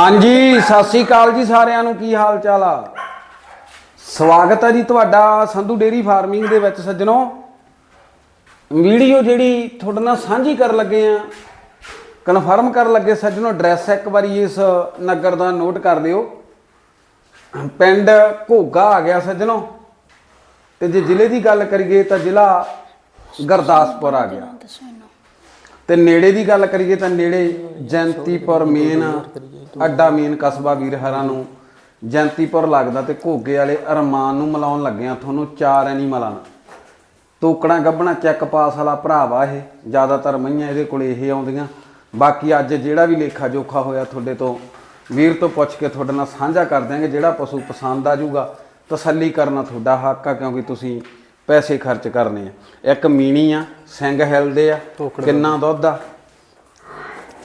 ਹਾਂਜੀ, ਸਤਿ ਸ੍ਰੀ ਅਕਾਲ ਜੀ ਸਾਰਿਆਂ ਨੂੰ, ਕੀ ਹਾਲ ਚਾਲ ਆ? ਸਵਾਗਤ ਹੈ ਜੀ ਤੁਹਾਡਾ ਸੰਧੂ ਡੇਰੀ ਫਾਰਮਿੰਗ ਦੇ ਵਿੱਚ ਸੱਜਣੋ। ਵੀਡੀਓ ਜਿਹੜੀ ਤੁਹਾਡੇ ਨਾਲ ਸਾਂਝੀ ਕਰਨ ਲੱਗੇ ਆ, ਕਨਫਰਮ ਕਰਨ ਲੱਗੇ ਸੱਜਣੋ, ਐਡਰੈਸ ਇੱਕ ਵਾਰੀ ਇਸ ਨਗਰ ਦਾ ਨੋਟ ਕਰ ਲਿਓ। ਪਿੰਡ ਘੋਗਾ ਆ ਗਿਆ ਸੱਜਣੋ। ਤੇ ਜੇ ਜ਼ਿਲ੍ਹੇ ਦੀ ਗੱਲ ਕਰੀਏ ਤਾਂ ਜ਼ਿਲ੍ਹਾ ਗੁਰਦਾਸਪੁਰ ਆ ਗਿਆ। ਤੇ ਨੇੜੇ ਦੀ ਗੱਲ ਕਰੀਏ ਤਾਂ ਨੇੜੇ ਜੈਂਤੀਪੁਰ ਮੇਨ ਅੱਡਾ ਮੇਨ ਕਸਬਾ ਵੀਰ ਹਰਾਂ ਨੂੰ ਜੈਂਤੀਪੁਰ ਲੱਗਦਾ ਤੇ ਘੋਗੇ ਵਾਲੇ ਅਰਮਾਨ ਨੂੰ ਮਿਲਾਉਣ ਲੱਗਿਆ ਤੁਹਾਨੂੰ ਚਾਰ ਐਨੀਮਲਾਂ ਨਾਲ। ਤੋਕੜਾਂ ਗੱਬਣਾ ਚੈੱਕ ਪਾਸ ਵਾਲਾ ਭਰਾ ਵਾ ਇਹ ਜ਼ਿਆਦਾਤਰ ਮਈਆਂ ਇਹਦੇ ਕੋਲ ਇਹ ਆਉਂਦੀਆਂ। ਬਾਕੀ ਅੱਜ ਜਿਹੜਾ ਵੀ ਲੇਖਾ ਜੋਖਾ ਹੋਇਆ ਤੁਹਾਡੇ ਤੋਂ ਵੀਰ ਤੋਂ ਪੁੱਛ ਕੇ ਤੁਹਾਡੇ ਨਾਲ ਸਾਂਝਾ ਕਰ ਦਿਆਂਗੇ ਜਿਹੜਾ ਪਸ਼ੂ ਪਸੰਦ ਆ ਜਾਊਗਾ ਤਸੱਲੀ ਕਰਨਾ ਤੁਹਾਡਾ ਹੱਕ ਆ ਕਿਉਂਕਿ ਤੁਸੀਂ ਪੈਸੇ ਖਰਚ ਕਰਨੇ ਆ। ਇੱਕ ਮੀਣੀ ਆ ਸਿੰਘ ਹਿਲਦੇ ਆ ਕਿੰਨਾ ਦੁੱਧ ਆ?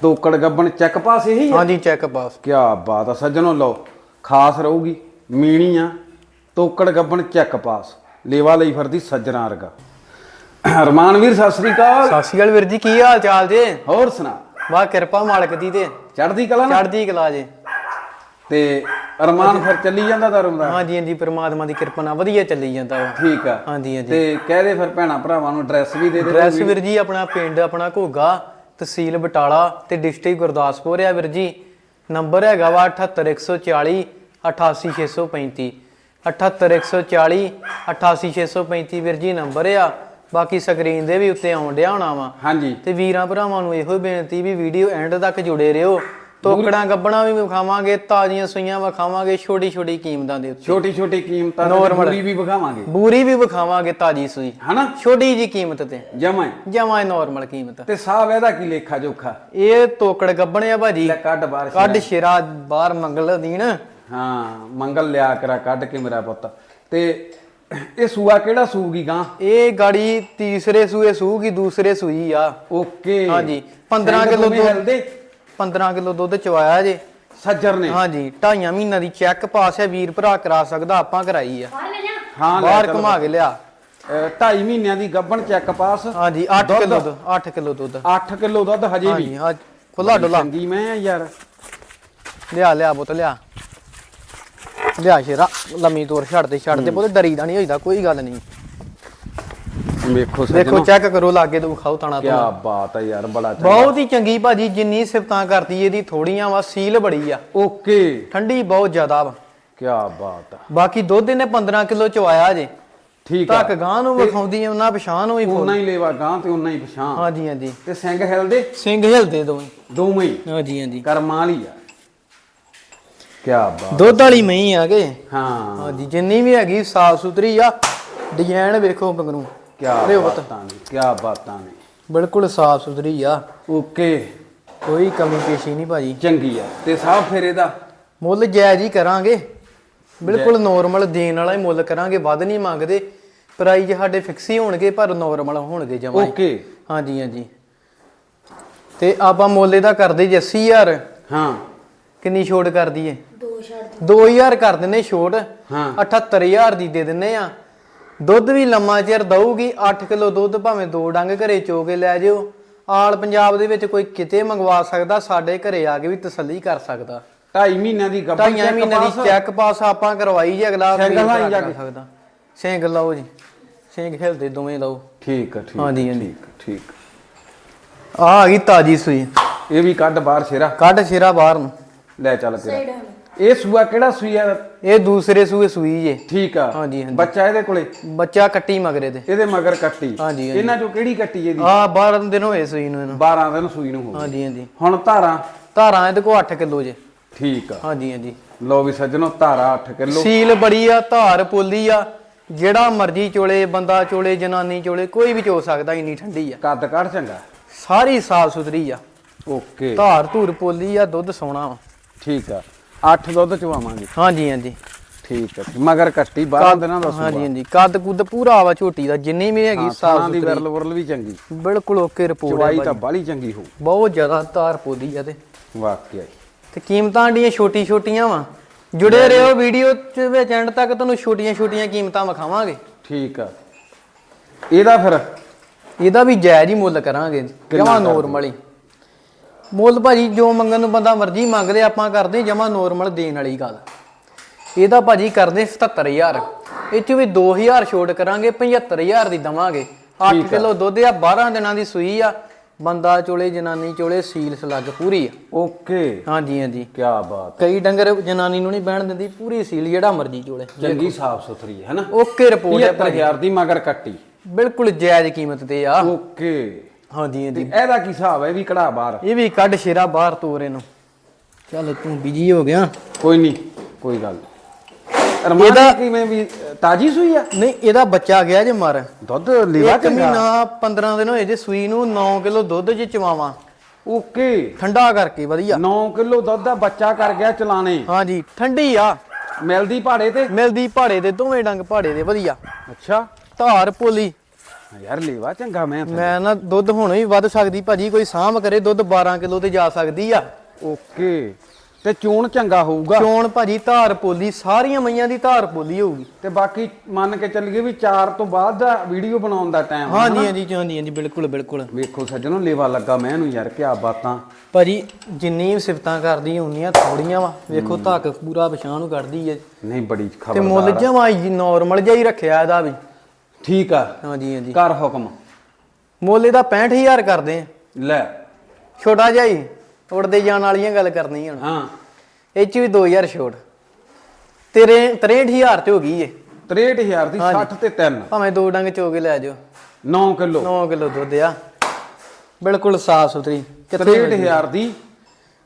ਤੋਕੜ ਗੱਬਣ ਚੈੱਕ ਪਾਸ ਇਹੀ ਆ? ਹਾਂਜੀ ਚੈੱਕ ਪਾਸ ਕੀ ਬਾਤ ਆ ਸੱਜਣੋ ਲਓ ਖਾਸ ਰਹੂਗੀ ਮੀਣੀ ਆ ਤੋਕੜ ਗੱਬਣ ਚੈੱਕ ਪਾਸ ਲੇਵਾ ਲਈ ਫਿਰਦੀ ਸੱਜਣਾ ਵਰਗਾ। ਰਮਾਨ ਵੀਰ ਸਤਿ ਸ੍ਰੀ ਅਕਾਲ। ਸਤਿ ਸ਼੍ਰੀ ਅਕਾਲ ਵੀਰ ਜੀ ਕੀ ਹਾਲ ਚਾਲ ਜੇ? ਹੋਰ ਸੁਣਾ। ਵਾਹ ਕਿਰਪਾ ਮਾਲਕ ਦੀ ਤੇ। ਚੜ੍ਹਦੀ ਕਲਾ ਨਾ? ਚੜ੍ਹਦੀ ਕਲਾ ਜੇ। ਤੇ ਅਰਮਾਨ ਫਿਰ ਚੱਲੀ ਜਾਂਦਾ ਧਰਮ ਦਾ? ਹਾਂਜੀ ਹਾਂਜੀ ਪ੍ਰਮਾਤਮਾ ਦੀ ਕਿਰਪਾ ਨਾਲ ਵਧੀਆ ਚੱਲੀ ਜਾਂਦਾ ਵਾ ਠੀਕ ਆ। ਹਾਂਜੀ ਹਾਂਜੀ। ਤੇ ਕਹਦੇ ਫਿਰ ਭੈਣਾ ਭਰਾਵਾਂ ਨੂੰ ਐਡਰੈਸ ਵੀ ਦੇ ਦੇ ਐਡਰੈਸ ਵੀਰ ਜੀ ਆਪਣਾ ਪਿੰਡ ਆਪਣਾ ਘੋਗਾ। ਤਹਿਸੀਲ ਬਟਾਲਾ ਤੇ ਡਿਸਟ੍ਰਿਕਟ ਗੁਰਦਾਸਪੁਰ ਆ ਵੀਰ ਜੀ। ਨੰਬਰ ਹੈਗਾ ਵਾ 78140 88635 78140 88635 ਵੀਰ ਜੀ ਨੰਬਰ ਆ। ਬਾਕੀ ਸਕਰੀਨ ਦੇ ਵੀ ਉੱਤੇ ਆਉਣ ਡਿਆ ਹੋਣਾ ਵਾ। ਹਾਂਜੀ। ਤੇ ਵੀਰਾਂ ਭਰਾਵਾਂ ਨੂੰ ਇਹੋ ਹੀ ਬੇਨਤੀ ਵੀ ਵੀਡੀਓ ਐਂਡ ਤੱਕ ਜੁੜੇ ਰਹੋ। ਤੋਕੜਾਂ ਗੱਬਣਾ ਵੀ ਵਿਖਾਵਾਂਗੇ ਤਾਜ਼ੀਆਂ ਸੂਈਆਂ ਵਿਖਾਵਾਂਗੇ ਛੋਟੀ ਛੋਟੀ ਕੀਮਤਾਂ ਦੇ ਉੱਤੇ। ਛੋਟੀ ਛੋਟੀ ਕੀਮਤਾਂ ਤੇ Normal। ਪੂਰੀ ਵੀ ਵਿਖਾਵਾਂਗੇ। ਬੂਰੀ ਵੀ ਵਿਖਾਵਾਂਗੇ ਤਾਜ਼ੀ ਸੂਈ। ਹਨਾ? ਛੋਟੀ ਜੀ ਕੀਮਤ ਤੇ। ਜਮਾਂ ਜਮਾਂ ਨਾਰਮਲ ਕੀਮਤ। ਤੇ ਸਾਹਬ ਇਹਦਾ ਕੀ ਲੇਖਾ ਜੋਖਾ? ਇਹ ਤੋਕੜ ਗੱਬਣੇ ਆ ਭਾਜੀ। ਲੈ ਕੱਢ ਬਾਹਰ ਕੱਢ ਸ਼ੇਰਾ ਬਾਹਰ ਮੰਗਲ ਦੀਨ ਹਾਂ ਮੰਗਲ ਲਿਆ ਕਰਾ ਕੱਢ ਕੇ ਮੇਰਾ ਪੁੱਤ। ਤੇ ਇਹ ਸੂਆ ਕਿਹੜਾ ਸੂਗੀ ਗਾਂ? ਇਹ ਗਾੜੀ ਤੀਸਰੇ ਸੂਏ ਸੂਗੀ ਦੂਸਰੇ ਸੂਈ ਆ। ਓਕੇ। ਹਾਂਜੀ 15 ਸਿੰਘ ਕਿਲੋ ਦੁੱਧ ਹਿਲਦੇ? 15 ਕਿਲੋ ਦੁੱਧ ਚਵਾਇਆ ਜੇ। ਸੱਜਰ ਨੇ। ਹਾਂਜੀ ਢਾਈਆਂ ਮਹੀਨਾ ਦੀ ਚੈੱਕ ਪਾਸ ਹੈ ਵੀਰ ਭਰਾ ਕਰਾ ਸਕਦਾ ਆਪਾਂ ਕਰਾਈ ਆ। ਹਾਂ ਲੈ ਬਾਹਰ ਚਲੋ। ਘੁਮਾ ਕੇ ਲਿਆ। ਅਹ ਢਾਈ ਮਹੀਨਿਆਂ ਦੀ ਗੱਬਣ ਚੈੱਕ ਪਾਸ। ਹਾਂਜੀ 8 ਕਿਲੋ ਦੁੱਧ 8 ਕਿਲੋ ਦੁੱਧ। 8 ਕਿਲੋ ਦੁੱਧ ਹਜੇ ਵੀ। ਹਾਂਜੀ ਹਾਂ ਖੁੱਲਾ ਡੁੱਲਾ। ਚੰਗੀ ਮੈਂ ਆ ਯਾਰ। ਲਿਆ ਲਿਆ ਪੁੱਤ ਲਿਆ। ਲਿਆ ਸ਼ੇਰਾ ਲੰਮੀ ਤੋਰ ਛੱਡ ਦੇ ਛੱਡ ਦੇ ਪੁੱਤ ਡਰੀਦਾ ਨਹੀਂ ਹੋਈਦਾ ਕੋਈ ਗੱਲ ਨਹੀਂ। ਵੇਖੋ ਦੇਖੋ ਚੈੱਕ ਕਰੋ ਲਾਗੇ ਤੋਂ ਵਿਖਾਓ ਤਾਣਾ ਕੀ ਤੋਂ ਬਾਤ ਹੈ ਯਾਰ ਬੜਾ ਚੰਗਾ। ਬਹੁਤ ਹੀ ਚੰਗੀ ਭਾਜੀ ਜਿੰਨੀ ਸਿਫਤਾਂ ਕਰਦੀ ਇਹਦੀ ਥੋੜੀਆਂ ਵਾ ਸੀਲ ਬੜੀ ਆ। ਓਕੇ। ਠੰਡੀ ਬਹੁਤ ਜ਼ਿਆਦਾ ਵਾ। ਕੀ ਬਾਤ ਹੈ ਬਾਕੀ ਦੁੱਧ ਇਹਨੇ 15 ਕਿਲੋ ਚਵਾਇਆ ਜੇ। ਠੀਕ ਆ। ਤੱਕ ਗਾਂ ਨੂੰ ਵਿਖਾਉਂਦੀ ਆ ਉਹਨਾਂ ਪਛਾਣ ਵੀ ਫੁੱਲ। ਉਨਾ ਹੀ ਲੇਵਾ ਗਾਂ ਤੇ ਉਨਾ ਹੀ ਪਛਾਣ। ਹਾਂਜੀ ਹਾਂਜੀ। ਤੇ ਸਿੰਘ ਹਿਲਦੇ? ਸਿੰਘ ਹਿਲਦੇ ਦੋਵੇਂ। ਦੋਵੇਂ ਹੀ? ਹਾਂਜੀ ਹਾਂਜੀ। ਕਰਮਾਂ ਵਾਲੀ ਆ। ਕੀ ਬਾਤ ਦੁੱਧ ਵਾਲੀ ਮਹੀਂ ਆ ਕੇ। ਹਾਂ। ਹਾਂਜੀ ਜਿੰਨੀ ਵੀ ਹੈਗੀ ਸਾਫ਼ ਸੁਥਰੀ ਆ। ਡਿਜ਼ਾਈਨ ਵੇਖੋ ਮਗਰੋਂ। ਕੀ। ਬਾਤਾਂ ਨੇ ਕੀ ਬਾਤਾਂ ਨੇ। ਬਿਲਕੁਲ ਸਾਫ਼ ਸੁਥਰੀ ਆ। ਓਕੇ। ਕੋਈ ਕਮੀ ਪੇਸ਼ੀ ਨਹੀਂ ਭਾਜੀ। ਚੰਗੀ ਆ। ਤੇ ਸਾਹ ਫਿਰ ਇਹਦਾ ਮੁੱਲ ਜਾਇਜ਼ ਹੀ ਕਰਾਂਗੇ। ਬਿਲਕੁਲ ਨੋਰਮਲ ਦੇਣ ਵਾਲਾ ਹੀ ਮੁੱਲ ਕਰਾਂਗੇ ਵੱਧ ਨਹੀਂ ਮੰਗਦੇ। ਪ੍ਰਾਈਜ਼ ਸਾਡੇ ਫਿਕਸ ਹੀ ਹੋਣਗੇ ਪਰ ਨੋਰਮਲ ਹੋਣਗੇ ਜਮਾ ਓਕੇ। ਹਾਂਜੀ ਹਾਂਜੀ। ਤੇ ਆਪਾਂ ਮੁੱਲ ਇਹਦਾ ਕਰਦੇ ਜੀ 80000 ਹਾਂ। ਕਿੰਨੀ ਛੋਟ ਕਰ ਦਈਏ? 2000 ਕਰ ਦਿੰਨੇ ਛੋਟ। ਹਾਂ। 78000 ਦੀ ਦੇ ਦਿੰਨੇ ਆ। ਦੁੱਧ ਵੀ ਲੰਮਾ ਚਿਰ ਦਊਗੀ 8 ਕਿਲੋ ਦੁੱਧ ਭਾਵੇਂ ਦੋ ਡੰਗ ਘਰੇ ਚੋ ਕੇ ਲੈ ਜਿਓ। ਆਲ ਪੰਜਾਬ ਦੇ ਵਿੱਚ ਕੋਈ ਕਿਤੇ ਮੰਗਵਾ ਸਕਦਾ ਸਾਡੇ ਘਰੇ ਆ ਕੇ ਵੀ ਤਸੱਲੀ ਕਰ ਸਕਦਾ। ਢਾਈ ਮਹੀਨਿਆਂ ਦੀ ਗੱਬਣ ਢਾਈਆਂ ਮਹੀਨੇ ਦੀ ਚੈੱਕ ਪਾਸ ਆਪਾਂ ਕਰਵਾਈ ਜੇ ਅਗਲਾ ਵੀ ਲਾਈ ਜਾ ਕਰ ਕੇ। ਸਕਦਾ। ਸਿੰਘ ਲਾਓ ਜੀ। ਸਿੰਘ ਖੇਲਦੇ ਦੋਵੇਂ ਲਾਓ। ਠੀਕ ਆ ਠੀਕ ਹਾਂਜੀ, ਹਾਂਜੀ। ਠੀਕ ਆ, ਠੀਕ ਆ। ਆ ਗਈ ਤਾਜੀ ਸੂਈ। ਇਹ ਵੀ ਕੱਢ ਬਾਹਰ ਸ਼ੇਰਾ। ਕੱਢ ਸ਼ੇਰਾ ਬਾਹਰ ਨੂੰ। ਲੈ ਚੱਲ ਤੇਰਾ। ਇਹ ਸੂਆ ਕਿਹੜਾ ਸੂਈ ਆ? ਇਹ ਦੂਸਰੇ ਸੂਏ ਸੂਈ ਜੇ। ਠੀਕ ਆ। ਹਾਂਜੀ, ਹਾਂਜੀ। ਬੱਚਾ ਇਹਦੇ ਕੋਲੇ? ਬੱਚਾ ਕੱਟੀ ਮਗਰੇ ਦੇ। ਇਹਦੇ ਮਗਰ ਕੱਟੀ। ਹਾਂਜੀ, ਹਾਂਜੀ। ਇਹਨਾਂ ਚੋਂ ਕਿਹੜੀ ਕੱਟੀ ਇਹਦੀ? ਆ 12 ਦਿਨ ਹੋਏ ਸੂਈ ਨੂੰ ਇਹਨੂੰ। 12 ਦਿਨ ਸੂਈ ਨੂੰ ਹੋ ਹਾਂਜੀ ਹਾਂਜੀ। ਹੁਣ ਧਾਰਾਂ? ਧਾਰਾਂ ਇਹਦੇ ਕੋ 8 ਕਿਲੋ ਜੇ। ਠੀਕ ਆ। ਹਾਂਜੀ ਹਾਂਜੀ। ਲੋ ਵੀ ਸੱਜਣੋ ਧਾਰਾ 8 ਕਿਲੋ। ਸੀਲ ਬੜੀ ਆ ਧਾਰ ਪੋਲੀ ਆ। ਜਿਹੜਾ ਮਰਜ਼ੀ ਚੋਲੇ ਬੰਦਾ ਚੋਲੇ ਜਨਾਨੀ ਚੋਲੇ ਕੋਈ ਵੀ ਚੋ ਸਕਦਾ ਇੰਨੀ ਠੰਡੀ ਆ। ਕੱਦ ਕੱਢ ਚੰਗਾ। ਸਾਰੀ ਸਾਫ਼ ਸੁਥਰੀ ਆ। ਓਕੇ। ਧਾਰ ਧੂਰ ਪੋਲੀ ਆ ਦੁੱਧ ਵਾ। ਠੀਕ ਆ। 8 ਦੁੱਧ ਚਵਾਵਾਂਗੇ। ਹਾਂਜੀ ਹਾਂਜੀ। ਠੀਕ ਆ ਮਗਰ ਕੱਟੀ 12 ਦਿਨਾਂ ਦਾ ਹਾਂਜੀ ਹਾਂਜੀ ਕੱਦ ਕੁੱਦ ਪੂਰਾ ਵਾ ਝੋਟੀ ਦਾ ਜਿੰਨੀ ਵੀ ਹੈਗੀ ਸਾਫ਼ ਦੀ ਵਰਲ ਵਰਲ ਵੀ ਚੰਗੀ। ਬਿਲਕੁਲ ਓਕੇ ਰਿਪੋਰਟ ਚਵਾਈ ਤਾਂ। ਬਾਲੀ ਚੰਗੀ ਹੋ ਬਹੁਤ ਜ਼ਿਆਦਾ ਧਾਰ ਪੋਲੀ ਆ ਤੇ। ਵਾਕਿਆ ਹੀ। ਤੇ ਕੀਮਤਾਂ ਡੀਆਂ ਛੋਟੀ ਛੋਟੀਆਂ ਵਾ। ਜੁੜੇ ਰਹੋ ਵੀਡੀਓ ਚ ਵਿੱਚ ਐਂਡ ਤੱਕ ਤੁਹਾਨੂੰ ਛੋਟੀਆਂ ਛੋਟੀਆਂ ਕੀਮਤਾਂ ਵਿਖਾਵਾਂਗੇ। ਠੀਕ ਆ। ਇਹਦਾ ਫਿਰ? ਇਹਦਾ ਵੀ ਜਾਇਜ਼ ਹੀ ਮੁੱਲ ਕਰਾਂਗੇ ਜਮਾ? ਨੋਰਮਲ ਹੀ। ਮੁੱਲ ਭਾਜੀ ਜੋ ਮੰਗਣ ਨੂੰ ਬੰਦਾ ਮਰਜ਼ੀ ਮੰਗਦੇ ਆਪਾਂ ਕਰਦੇ ਜਮਾ ਨੋਰਮਲ ਦੇਣ ਵਾਲੀ ਗੱਲ। ਇਹਦਾ ਭਾਜੀ ਕਰਦੇ 77000 ਇਹ ਚ ਵੀ 2000 ਛੋਟ ਕਰਾਂਗੇ 75000 ਦੀ ਦਵਾਂਗੇ। 8 ਕਿਲੋ ਦੁੱਧ ਆ 12 ਦਿਨਾਂ ਦੀ ਸੂਈ ਆ। ਬੰਦਾ ਚੋਲੇ ਜਨਾਨੀ ਚੋਲੇ ਸੀਲ ਸਲੱਗ ਪੂਰੀ ਆ। ਓਕੇ। ਹਾਂਜੀ ਹਾਂਜੀ। ਕੀ ਬਾਤ ਕਈ ਡੰਗਰ ਜਨਾਨੀ ਨੂੰ ਨਹੀਂ ਬਹਿਣ ਦਿੰਦੀ ਪੂਰੀ ਸੀਲ ਜਿਹੜਾ ਮਰਜ਼ੀ ਚੋਲੇ। ਚੰਗੀ ਸਾਫ਼ ਸੁਥਰੀ ਹੈ ਨਾ? ਓਕੇ ਰਿਪੋਰਟ ਹੈ ਭਾਜੀ। 75000 ਦੀ ਮਗਰ ਕੱਟੀ। ਬਿਲਕੁਲ ਜਾਇਜ਼ ਕੀਮਤ ਤੇ ਆ। ਓਕੇ। ਹਾਂਜੀ ਹਾਂਜੀ। ਇਹਦਾ ਕੀ ਹਿਸਾਬ ਹੈ? ਇਹ ਵੀ ਕਢਾ ਬਾਹਰ। ਇਹ ਵੀ ਕੱਢ ਸ਼ੇਰਾ ਬਾਹਰ ਤੋਰ ਇਹਨੂੰ ਚੱਲ ਤੂੰ ਬਿਜ਼ੀ ਹੋ ਗਿਆ। ਕੋਈ ਨਹੀਂ ਕੋਈ ਗੱਲ ਨੀ। ਇਹਦਾ- ਕਿਵੇਂ ਵੀ ਅ, ਤਾਜੀ ਸੂਈ ਆ? ਨਹੀਂ ਇਹਦਾ ਬੱਚਾ ਗਿਆ ਜੇ ਮਰ। ਦੁੱਧ ਲੇਵਾ ਇੱਕ ਮਹੀਨਾ 15 ਦਿਨ ਹੋਏ ਜੇ ਸੂਈ ਨੂੰ 9 ਕਿਲੋ ਦੁੱਧ ਚ ਚਵਾਵਾਂ। ਓਕੇ। ਠੰਡਾ ਕਰਕੇ ਵਧੀਆ। 9 ਕਿਲੋ ਦੁੱਧ ਦਾ ਬੱਚਾ ਕਰ ਗਿਆ ਚਲਾਣੇ। ਹਾਂਜੀ ਠੰਡੀ ਆ। ਮਿਲਦੀ ਭਾੜੇ ਤੇ? ਮਿਲਦੀ ਪਹਾੜੇ ਦੇ ਦੋਵੇਂ ਡੰਗ ਪਹਾੜੇ ਦੇ ਵਧੀਆ। ਅੱਛਾ। ਧਾਰ ਪੋਲੀ। ਯਾਰ ਲੇਵਾ ਚੰਗਾ ਮੈਂ ਫਿਰ। ਮੈਂ ਨਾ ਦੁੱਧ ਹੁਣ ਵੀ ਵੱਧ ਸਕਦੀ ਭਾਜੀ ਕੋਈ ਸਾਂਭ ਕਰੇ ਦੁੱਧ 12 ਕਿਲੋ ਤੇ ਜਾ ਸਕਦੀ ਆ। ਓਕੇ ਤੇ ਚੂਣ ਚੰਗਾ ਹੋਊਗਾ। ਚੋਣ ਭਾਜੀ ਧਾਰ ਪੋਲੀ ਸਾਰੀਆਂ ਮਈਆਂ ਦੀ ਧਾਰ ਪੋਲੀ ਹੋਊਗੀ। ਤੇ ਬਾਕੀ ਮੰਨ ਕੇ ਚੱਲੀਏ ਵੀ 4 ਤੋਂ ਬਾਅਦ ਦਾ ਵੀਡੀਓ ਬਣਾਉਣ ਦਾ ਟਾਈਮ ਹਾਂਜੀ ਹਾਂਜੀ ਹਾਂਜੀ ਹਾਂਜੀ ਬਿਲਕੁਲ ਬਿਲਕੁਲ। ਵੇਖੋ ਸੱਜਣੋ ਲੇਵਾ ਲੱਗਾ ਮੈਂ ਇਹਨੂੰ ਯਾਰ ਕਿਆ ਬਾਤਾਂ। ਭਾਜੀ ਜਿੰਨੀ ਸਿਫਤਾਂ ਕਰਦੀ ਹੁੰਦੀਆਂ ਥੋੜੀਆਂ ਵਾ। ਵੇਖੋ ਧੱਕ ਪੂਰਾ ਪਛਾਣ ਨੂੰ ਕੱਢਦੀ ਏ ਨਹੀਂ ਬੜੀ ਤੇ ਖਬਰ ਮੁੱਲ ਜਮਾ ਨਾਰਮਲ ਜਿਹਾ ਹੀ ਰੱਖਿਆ ਇਹਦਾ ਵੀ। ਠੀਕ ਆ। ਹਾਂਜੀ ਹਾਂਜੀ। ਕਰ ਹੁਕਮ। ਮੁੱਲ ਇਹਦਾ 65000 ਕਰਦੇ ਆ। ਲੈ। ਛੋਟਾ ਜਿਹਾ ਹੀ ਉੜਦੇ ਜਾਣ ਵਾਲੀਆਂ ਗੱਲ ਕਰਨੀ ਹੁਣ। ਹਾਂ। ਇਹ ਚ ਵੀ 2000 ਛੋਟ। ਤੇਰੇ 63000 ਤੇ ਹੋ ਗਈ ਏ। 63000 ਦੀ 60 ਤੇ 3 ਭਾਵੇਂ ਦੋ ਡੰਗ ਚੋ ਕੇ ਲੈ ਜਾਓ। 9 ਕਿਲੋ। 9 ਕਿਲੋ ਦੁੱਧ ਆ। ਬਿਲਕੁਲ ਸਾਫ਼ ਸੁਥਰੀ। ਕਿੱਥੇ 63000 ਦੀ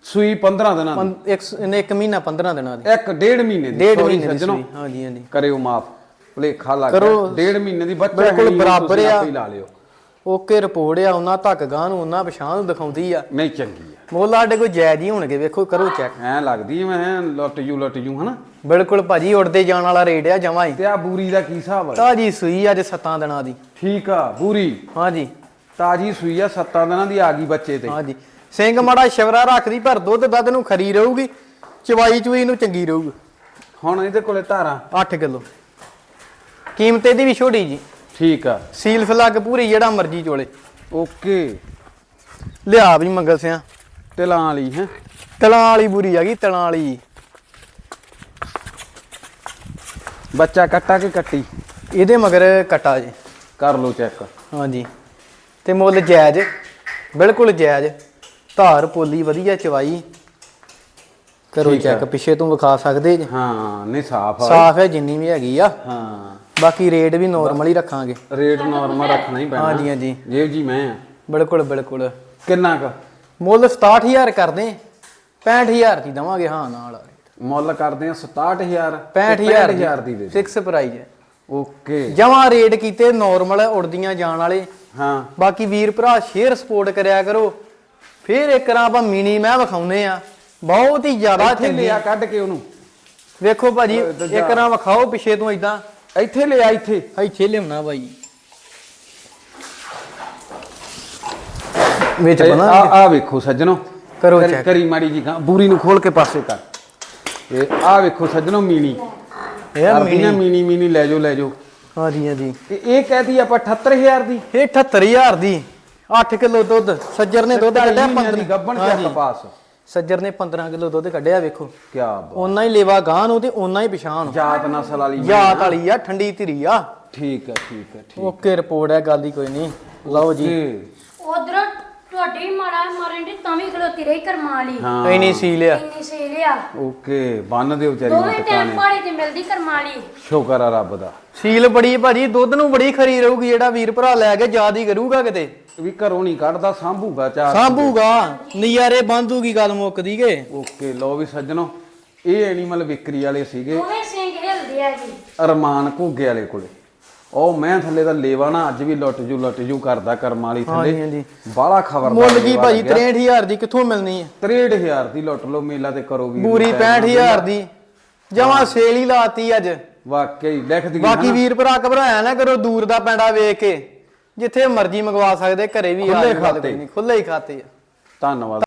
ਸੂਈ 15 ਦਿਨਾਂ ਦੀ। ਇੱਕ ਮਹੀਨਾ 15 ਦਿਨਾਂ ਦੀ। ਇੱਕ ਡੇਢ ਮਹੀਨੇ ਦੀ। ਡੇਢ ਮਹੀਨੇ ਦੀ ਹਾਂਜੀ ਹਾਂਜੀ। ਕਰਿਓ ਮਾਫ। ਭੁਲੇਖਾ ਲੱਗ ਕਰੋ। ਗਿਆ। ਡੇਢ ਮਹੀਨੇ ਦੀ ਬੱਚਾ ਬਿਲਕੁਲ ਬਰਾਬਰ ਤੁਸੀਂ ਆ। ਆਪੇ ਹੀ ਲਾ ਲਿਓ। ਓਕੇ ਰਿਪੋਰਟ ਆ ਉਹਨਾਂ ਧੱਕ ਗਾਂ ਨੂੰ ਉਹਨਾਂ ਪਛਾਣ ਨੂੰ ਦਿਖਾਉਂਦੀ ਆ। ਨਹੀਂ ਚੰਗੀ ਆ। ਮੁੱਲ ਸਾਡੇ ਕੋਈ ਜਾਇਜ਼ ਹੀ ਹੋਣਗੇ ਵੇਖੋ ਕਰੋ ਚੈੱਕ ਐ ਲੱਗਦੀ ਮੈਂ ਲੁੱਟ ਜੂ ਲੁੱਟ ਜੂ ਹਨਾ? ਬਿਲਕੁਲ ਭਾਜੀ ਉੜਦੇ ਜਾਣ ਵਾਲਾ ਰੇਟ ਆ ਜਮਾ ਹੀ। ਤੇ ਆ ਬੂਰੀ ਦਾ ਕੀ ਹਿਸਾਬ ਆ? ਤਾਜੀ ਸੂਈ ਅੱਜ 7 ਦਿਨਾਂ ਦੀ। ਠੀਕ ਆ ਬੂਰੀ। ਹਾਂਜੀ। ਤਾਜੀ ਸੂਈ ਆ 7 ਦਿਨਾਂ ਦੀ ਆ ਗਈ ਬੱਚੇ ਤੇ। ਹਾਂਜੀ। ਸਿੰਘ ਮਾੜਾ ਸ਼ਵਰਾ ਰੱਖਦੀ ਪਰ ਦੁੱਧ ਦੱਧ ਨੂੰ ਖਰੀ ਰਹੂਗੀ ਚਵਾਈ ਚੂਈ ਨੂੰ ਚੰਗੀ ਰਹੂਗੀ। ਹੁਣ ਇਹਦੇ ਕੋਲੇ ਧਾਰਾਂ। 8 ਕਿਲੋ। ਕੀਮਤ ਇਹਦੀ ਵੀ ਛੋਟੀ ਜੀ। ਠੀਕ ਆ। ਸੀਲ ਫਲੱਗ ਪੂਰੀ ਜਿਹੜਾ ਮਰਜ਼ੀ ਚੋਲੇ। ਓਕੇ। ਲਿਆ ਵੀ ਮੰਗਲ ਸਿਆ। ਤਿਲਾਂ ਵਾਲੀ ਹੈ? ਤਲਾਂ ਵਾਲੀ ਬੁਰੀ ਆ ਗਈ ਤਲਾਂ ਵਾਲੀ। ਬੱਚਾ ਕੱਟਾ ਕੇ ਕੱਟੀ? ਇਹਦੇ ਮਗਰ ਕਟਾ ਜੀ। ਕਰ ਲੋ ਚੈੱਕ। ਹਾਂਜੀ। ਤੇ ਮੁੱਲ ਜਾਇਜ਼ ਬਿਲਕੁਲ ਜਾਇਜ਼। ਧਾਰ ਪੋਲੀ ਵਧੀਆ ਚਵਾਈ। ਕਰੋ ਠੀਕ ਚੈੱਕ। ਪਿੱਛੇ ਤੋਂ ਵਿਖਾ ਸਕਦੇ ਜੀ। ਹਾਂ ਨਹੀਂ ਸਾਫ਼ ਆ। ਸਾਫ਼ ਹੈ ਜਿੰਨੀ ਵੀ ਹੈਗੀ ਆ। ਹਾਂ। ਬਾਕੀ ਰੇਟ ਵੀ ਨਾਰਮਲ ਹੀ ਰੱਖਾਂਗੇ। ਰੇਟ ਨਾਰਮਲ ਰੱਖਣਾ ਹੀ ਪੈਣਾ। ਹਾਂਜੀ ਹਾਂਜੀ। ਜੇਬ ਜੀ ਮੈਂ ਆ। ਬਿਲਕੁਲ ਬਿਲਕੁਲ। ਕਿੰਨਾ ਕ? ਮੁੱਲ 67000 ਕਰਦੇ। 65000 ਦੀ ਦਵਾਂਗੇ ਹਾਂ ਨਾਲ ਮੁੱਲ ਕਰਦੇ ਆ 67000 65000 65000 ਦੀ। ਦੇ ਫਿਕਸ ਪ੍ਰਾਈਸ ਹੈ। ਓਕੇ। ਜਮਾ ਰੇਟ ਕੀਤੇ ਨਾਰਮਲ ਉੜਦੀਆਂ ਜਾਣ ਵਾਲੇ। ਹਾਂ। ਬਾਕੀ ਵੀਰ ਭਰਾ ਸ਼ੇਅਰ ਸਪੋਰਟ ਕਰਿਆ ਕਰੋ। ਫੇਰ ਇੱਕ ਰਾਂ ਆਪਾਂ ਮਿਨੀ ਮੈਂ ਵਿਖਾਉਨੇ ਆ। ਬਹੁਤ ਹੀ ਜ਼ਿਆਦਾ ਚੰਗੀ ਲਿਆ ਕੱਢ ਕੇ ਉਹਨੂੰ। ਵੇਖੋ ਭਾਜੀ। ਇੱਕ ਰਾਂ ਵਿਖਾਓ ਪਿੱਛੇ ਤੋਂ ਇਦਾਂ ਇੱਥੇ ਲਿਆ ਇੱਥੇ। ਇੱਥੇ ਲਿਆਉਣਾ ਭਾਈ ਵਿੱਚ ਆ ਬਣਾ ਆ ਵੇਖੋ ਸੱਜਣੋ। ਕਰੋ ਕਰੀ- check। ਕਰੀ ਮਾੜੀ ਜੀ ਗਾਂ। ਬੂਰੀ ਨੂੰ ਖੋਲ ਕੇ ਪਾਸੇ ਕਰ। ਤੇ ਆ ਵੇਖੋ ਸੱਜਣੋ ਮੀਣੀ। ਇਹ ਕਰਦੀਆਂ ਮਿਨੀ ਮੀਣੀ ਮੀਣੀ ਲੈ ਜਾਓ ਲੈ ਜਾਓ। ਹਾਂਜੀ ਹਾਂਜੀ ਤੇ ਇਹ ਕਹਤੀ ਆਪਾਂ 78000 ਦੀ। ਇਹ 78000 ਦੀ। 8 ਕਿਲੋ ਦੁੱਧ। ਸੱਜਰ ਨੇ ਦੁੱਧ ਕੱਢਿਆ 15 ਦੀ ਗੱਬਣ ਚੱਕ ਪਾਸ। ਸੱਜਰ ਨੇ 15 ਕਿਲੋ ਦੁੱਧ ਕੱਢਿਆ ਵੇਖੋ। ਕੀ ਬਾਤ। ਓਨਾ ਹੀ ਲੇਵਾ ਗਾਂ ਨੂੰ ਤੇ ਓਨਾ ਹੀ ਪਛਾਣ। ਨੂੰ। ਜਾਤ ਨਸਲ ਵਾਲੀ ਯਾਦ ਵਾਲੀ ਆ ਠੰਡੀ ਧੀਰੀ ਆ। ਠੀਕ ਹੈ ਠੀਕ ਹੈ ਠੀਕ ਓਕੇ ਰਿਪੋਰਟ ਹੈ ਗੱਲ ਦੀ ਕੋਈ ਨਹੀਂ। ਲਓ ਜੀ। ਤੁਹਾਡੇ ਹੀ ਮਾੜਾ ਮਾਰਨ ਦੀ ਤਾਂ ਵੀ ਖਲੋਤੀ ਰਹੀ ਕਰਮਾਂ ਵਾਲੀ ਹਾਂ ਇੰਨੀ ਸੀ ਲਿਆ ਇੰਨੀ ਸੇਲ ਆ। ਓਕੇ ਬੰਨ ਦਿਓ ਵਿਚਾਰੀ ਨੂੰ ਦੋਵੇਂ ਟਾਈਮ ਟਿਕਾਣੇ ਪਾੜੇ ਤੇ ਮਿਲਦੀ ਕਰਮਾਂ ਵਾਲੀ ਸ਼ੁਕਰ ਆ ਰੱਬ ਦਾ। ਸੀਲ ਬੜੀ ਭਾਜੀ ਦੁੱਧ ਨੂੰ ਬੜੀ ਖਰੀ ਰਹੂਗੀ ਜਿਹੜਾ ਵੀਰ ਭਰਾ ਲੈ ਕੇ ਯਾਦ ਹੀ ਕਰੂਗਾ ਕਿਤੇ। ਵੀ ਘਰੋਂ ਨਹੀਂ ਕੱਢਦਾ ਸਾਂਭੂਗਾ ਚਾਰ ਸਾਂਭੂਗਾ। ਨਜ਼ਾਰੇ ਬੰਦੂਗੀ ਗੱਲ ਮੁੱਕਦੀ ਕੇ। ਓਕੇ ਲੋ ਵੀ ਸੱਜਣੋ ਇਹ ਐਨੀਮਲ ਵਿਕਰੀ ਵਾਲੇ ਸੀਗੇ ਦੋਵੇਂ ਸਿੰਘ ਹਿਲਦੇ ਆ ਜੀ। ਅਰਮਾਨ ਘੁੱਗੇ ਵਾਲੇ ਕੋਲੇ। ਉਹ ਮੈਂ ਥੱਲੇ ਦਾ ਲੇਵਾ ਨਾ ਅੱਜ ਵੀ ਲੁੱਟ ਜੂ ਲੁੱਟ ਜੂ ਕਰਦਾ ਕਰਮ ਵਾਲੀ ਹਾਂਜੀ ਥੱਲੇ। ਹਾਂਜੀ ਬਾਲਾ ਖਬਰ ਮੁੱਲ ਕੀ ਭਾਜੀ? 63000 ਦੀ ਕਿੱਥੋਂ ਮਿਲਣੀ ਹੈ 63000 ਦੀ ਲੁੱਟ ਲਓ ਮੇਲਾ ਤੇ ਕਰੋ ਵੀ। ਪੂਰੀ 65000 ਦੀ। ਜਮਾ ਸੇਲ ਹੀ ਲਾਤੀ ਅੱਜ। ਵਾਕਈ ਲਿਖ ਦੀ ਬਾਕੀ ਵੀਰ ਭਰਾ ਘਬਰਾਇਆ ਨਾ ਕਰੋ ਦੂਰ ਦਾ ਪੈਂਡਾ ਵੇਖ ਕੇ। ਜਿੱਥੇ ਮਰਜ਼ੀ ਮੰਗਵਾ ਸਕਦੇ ਘਰੇ ਵੀ ਆ ਖੁੱਲੇ ਖਾਤੇ। ਹੀ ਖਾਤੇ ਆ। ਧੰਨਵਾਦ।